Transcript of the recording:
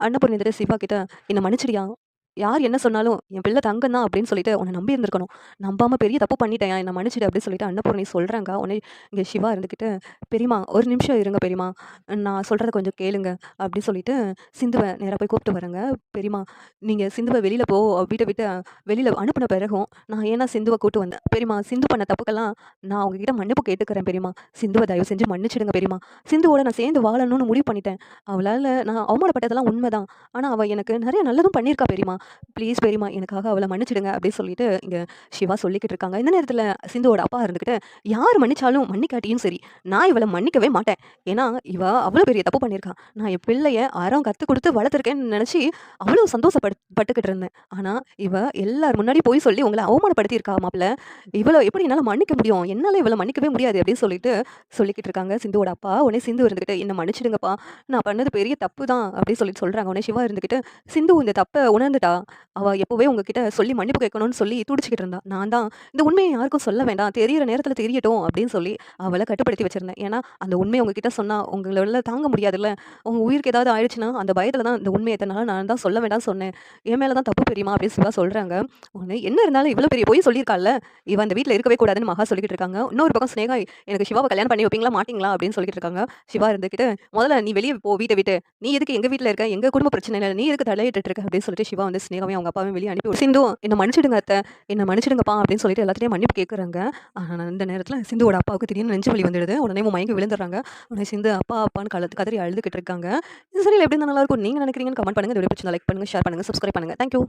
அன்னபூர்ணி வந்துட்டு சிவா கிட்ட என்னை மன்னிச்சிடியா யார் என்ன சொன்னாலும் என் பிள்ளை தங்கம் தான் அப்படின்னு சொல்லிட்டு உன்னை நம்பி இருந்திருக்கணும். நம்பாமல் பெரிய தப்பு பண்ணிட்டேன் என்ன மன்னிச்சிடு அப்படின்னு சொல்லிட்டு அன்னபூர்ணி சொல்கிறாங்க உடனே இங்கே சிவா இருந்துக்கிட்டு பெரியம்மா ஒரு நிமிஷம் இருங்க பெரியம்மா. நான் சொல்கிறத கொஞ்சம் கேளுங்க அப்படின்னு சொல்லிட்டு சிந்துவை நேராக போய் கூப்பிட்டு வரேங்க. பெரியம்மா நீங்கள் சிந்துவை வெளியில் போ வீட்டை விட்டு வெளியில் அனுப்பின பிறகும் நான் ஏன்னா சிந்துவை கூட்டு வந்தேன். பெரியம்மா சிந்து பண்ண தப்புக்கெல்லாம் நான் அவங்ககிட்ட மன்னிப்பு கேட்டுக்கிறேன் பெரியம்மா. சிந்துவை தயவு செஞ்சு மன்னிச்சிடுங்க பெரியம்மா. சிந்துவோட நான் சேர்ந்து வாழணும்னு முடிவு பண்ணிட்டேன். அவளால் நான் அவமானப்பட்டதெல்லாம் உண்மைதான். ஆனால் அவள் எனக்கு நிறைய நல்லதும் பண்ணியிருக்கா பெரியம்மா. ப்ளீஸ் பெரியம்மா எனக்காக அவளை மன்னிச்சிடுங்க அப்படின்னு சொல்லிட்டு இங்கே சிவா சொல்லிக்கிட்டு இருக்காங்க. இந்த நேரத்தில் சிந்துவோட அப்பா இருந்துக்கிட்டு யார் மன்னிச்சாலும் மன்னிக்காட்டியும் சரி நான் இவளை மன்னிக்கவே மாட்டேன். ஏன்னா இவ அவ்வளோ பெரிய தப்பு பண்ணியிருக்கான் நான் என் பிள்ளைய ஆரம் கற்றுக் கொடுத்து வளர்த்துருக்கேன்னு நினச்சி அவ்வளோ சந்தோஷப்பட் பட்டுக்கிட்டு இருந்தேன். ஆனால் இவ எல்லார் முன்னாடி போய் சொல்லி உங்களை அவமானப்படுத்தியிருக்கா மாப்பிள்ள. இவ்வளோ எப்படி என்னால் மன்னிக்க முடியும்? என்னால் இவளை மன்னிக்கவே முடியாது அப்படின்னு சொல்லிட்டு சொல்லிக்கிட்டு இருக்காங்க சிந்துவோட அப்பா. உடனே சிந்து இருந்துக்கிட்டு என்ன மன்னிச்சிடுங்கப்பா. நான் பண்ணது பெரிய தப்பு தான் அப்படின்னு சொல்லிட்டு சொல்கிறாங்க உடனே சிவா இருந்துக்கிட்டு சிந்து இந்த தப்பை உணர்ந்துட்டா? அவ எப்போவே உங்ககிட்ட சொல்லி மன்னிப்பு கேட்கணும்னு சொல்லி துடிச்சிக்கிட்டு இருந்தா. நான் தான் இந்த உண்மையை யாருக்கும் சொல்ல வேண்டாம். தெரியிற நேரத்தில் தெரியட்டும் அப்படின்னு சொல்லி அவளை கட்டுப்படுத்தி வச்சிருந்தேன். ஏன்னா அந்த உண்மையை உங்ககிட்ட சொன்னால் உங்களால் தாங்க முடியாதுல்ல. உங்கள் உயிருக்கு ஏதாவது ஆயிடுச்சுன்னா அந்த பயத்தில் தான் இந்த உண்மையை எத்தனால நான் தான் சொல்ல வேண்டாம் சொன்னேன். என் மேலே தான் தப்பு பெரியமா அப்படின்னு சிவா சொல்கிறாங்க உடனே என்ன இருந்தாலும் இவ்வளோ பெரிய போய் சொல்லியிருக்கால இவன் அந்த வீட்டில் இருக்கவே கூடாதுன்னு மகா சொல்லிக்கிட்டு இருக்காங்க. இன்னொரு பக்கம் ஸ்னேகா எனக்கு சிவாவை கல்யாணம் பண்ணி வைப்பீங்களா மாட்டீங்களா? அப்படின்னு சொல்லிட்டு இருக்காங்க. சிவா இருந்துக்கிட்டு முதல்ல நீ வெளியே போ வீட்டை விட்டு. நீ எதுக்கு எங்கள் வீட்டில் இருக்க? எங்கள் குடும்ப பிரச்சனை இல்லை நீ எதுக்கு தலையிட்டு இருக்க? அப்படின்னு சொல்லிட்டு சிவா வந்து ஸ்னேகாவையும் அவங்க அப்பாவையும் வெளியே அனுப்பி சிந்து என்னை மன்னிச்சிடுங்க அத்தை. என்ன மன்னிச்சிடுங்கப்பா அப்படின்னு சொல்லிட்டு எல்லாத்தையும் மன்னிப்பு கேட்குறாங்க ஆனால் இந்த நேரத்தில் சிந்துவோட அப்பாவுக்கு திடீர்னு நெஞ்சு வலி வந்துடுது. உடனே மயங்கி விழுந்துடுறாங்க. உடனே சிந்து அப்பா அப்பான்னு கலத்து கதறி அழுதுகிட்டு இருக்காங்க. இது சரியில் எப்படி நல்லா இருக்கும்? நீங்கள் நினைக்கிறீங்கன்னு கமெண்ட் பண்ணுங்கள் இந்த வீடியோ பிடிச்சிருந்தா லைக் பண்ணுங்க ஷேர் பண்ணுங்கள் சப்ஸ்கிரைப் பண்ணுங்கள் தேங்க்யூ